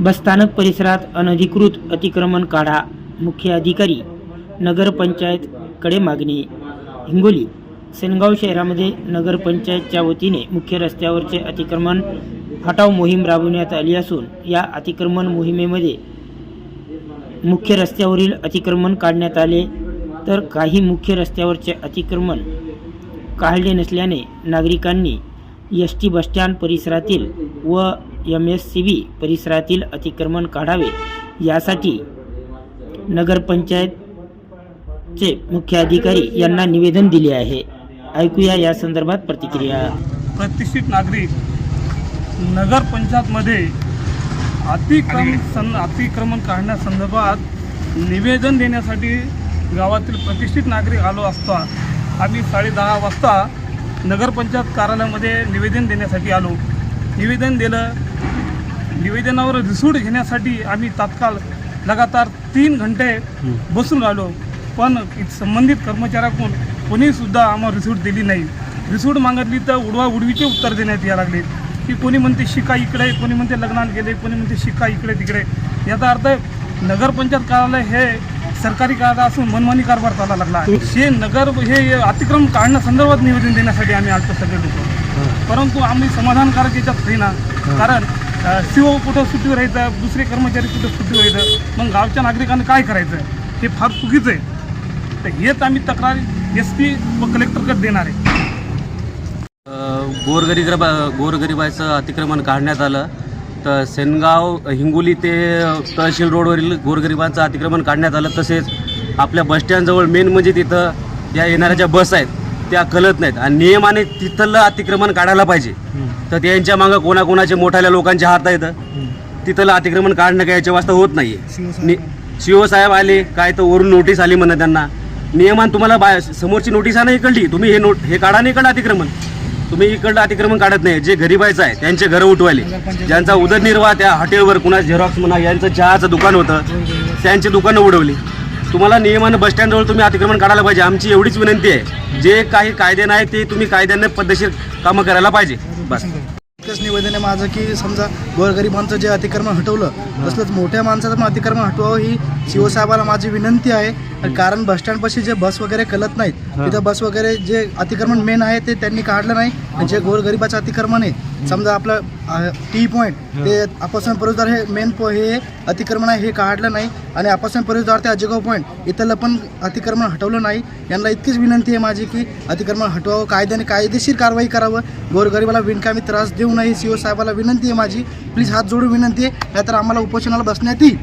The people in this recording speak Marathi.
बसस्थानक परिसरात अनधिकृत अतिक्रमण काढा मुख्य अधिकारी नगरपंचायतकडे मागणी. हिंगोली सेनगाव शहरामध्ये नगरपंचायतच्या वतीने मुख्य रस्त्यावरचे अतिक्रमण हटाव मोहीम राबवण्यात आली असून या अतिक्रमण मोहिमेमध्ये मुख्य रस्त्यावरील अतिक्रमण काढण्यात आले तर काही मुख्य रस्त्यावरचे अतिक्रमण काढले नसल्याने नागरिकांनी एस टी बसस्टँड परिसरातील व एम एस सी बी परिसरातील अतिक्रमण काढावे यासाठी नगरपंचायतचे मुख्य अधिकारी यांना निवेदन दिले आहे. ऐकूया या संदर्भात प्रतिक्रिया. प्रतिष्ठित नागरिक नगरपंचायतमध्ये अतिक्रम सं अतिक्रमण काढण्यासंदर्भात निवेदन देण्यासाठी गावातील प्रतिष्ठित नागरिक आलो असता आम्ही साडेदहा वाजता नगरपंचायत कार्यालयामध्ये निवेदन देण्यासाठी आलो. निवेदन दिलं. निवेदनावर रिसूट घेण्यासाठी आम्ही तात्काळ लगातार तीन घंटे बसून राहिलो. पण संबंधित कर्मचाऱ्याकडून कोणीसुद्धा आम्हाला रिसूट दिली नाही. रिसूट मागितली तर उडवा उडवीचे उत्तर देण्यात या लागले. की कोणी म्हणते शिका इकडे कोणी म्हणते लग्नाला गेले कोणी म्हणते शिका इकडे तिकडे. याचा अर्थ नगरपंचायत कार्यालय हे सरकारी कार्यालय असून मनमानी कारभार चालला लागला. आहे हे नगर हे अतिक्रम काढण्यासंदर्भात निवेदन देण्यासाठी आम्ही आलतो सगळे लोक परंतु आम्ही समाधानकारक याच्यात होईना कारण सीओ कुठं सुट्टीवर यायचं दुसरे कर्मचारी कुठं सुट्टीवर यायचं मग गावच्या नागरिकांनी काय करायचं हे फार चुकीचं आहे. तर हेच आम्ही तक्रार एस पी व कलेक्टरकडे देणार आहे. गोरगरीब गोरगरिबाचं अतिक्रमण काढण्यात आलं. तर सेनगाव हिंगोली ते तहसील रोडवरील गोरगरिबांचं अतिक्रमण काढण्यात आलं. तसेच आपल्या बसस्टँडजवळ मेन म्हणजे तिथं या येणाऱ्या ज्या बस आहेत त्या कळत नाहीत. आणि नियमाने तिथलं अतिक्रमण काढायला पाहिजे. तर त्यांच्या मागं कोणाकोणाचे मोठ्या लोकांचे हात आहेत. तिथलं अतिक्रमण काढणं काय याच्या वाजता होत नाही शिव साहेब आले काय तर वरून नोटीस आली म्हणा त्यांना. नियमान तुम्हाला बाय समोरची नोटीस आहे ना इकडली तुम्ही हे नोट हे काढा नाही इकडं अतिक्रमण. तुम्ही इकडलं अतिक्रमण काढत नाही जे गरीबायचं आहे त्यांचे घरं उठवायले. ज्यांचा उदरनिर्वाह त्या हॉटेलवर कुणा झेरॉक्स म्हणा यांचं चहाचं दुकान होतं त्यांची दुकानं उडवली. तुम्हाला नियमानं बसस्टँडजवळ तुम्ही अतिक्रमण काढायला पाहिजे. आमची एवढीच विनंती आहे. जे काही कायदे नाही ते तुम्ही कायद्याने पद्धतशीर कामं करायला पाहिजे. बस. एकच निवेदन आहे माझं की समजा गोरगरिबांचं जे अतिक्रमण हटवलं तसंच मोठ्या माणसाचं पण अतिक्रमण हटवावं ही शिवसाहेबाला माझी विनंती आहे कारण बसस्टँडपाशी जे बस वगैरे कलत नाहीत तिथं बस वगैरे जे अतिक्रमण मेन आहे ते त्यांनी काढलं नाही जे गोरगरिबाचं अतिक्रमण आहे समजा आपलं टी पॉईंट ते आपासून परिसर हे मेन पो हे अतिक्रमण आहे हे काढलं नाही आणि आपासून परिसर ते अजगाव पॉईंट इथलं पण अतिक्रमण हटवलं नाही. यांना इतकीच विनंती आहे माझी की अतिक्रमण हटवावं कायद्याने कायदेशीर कारवाई करावं. गोरगरिबाला बिनकामी त्रास देऊ नये सी साहेबाला विनंती आहे माझी. प्लीज हात जोडून विनंती आहे नाहीतर आम्हाला उपोषणाला बसण्यात येईल.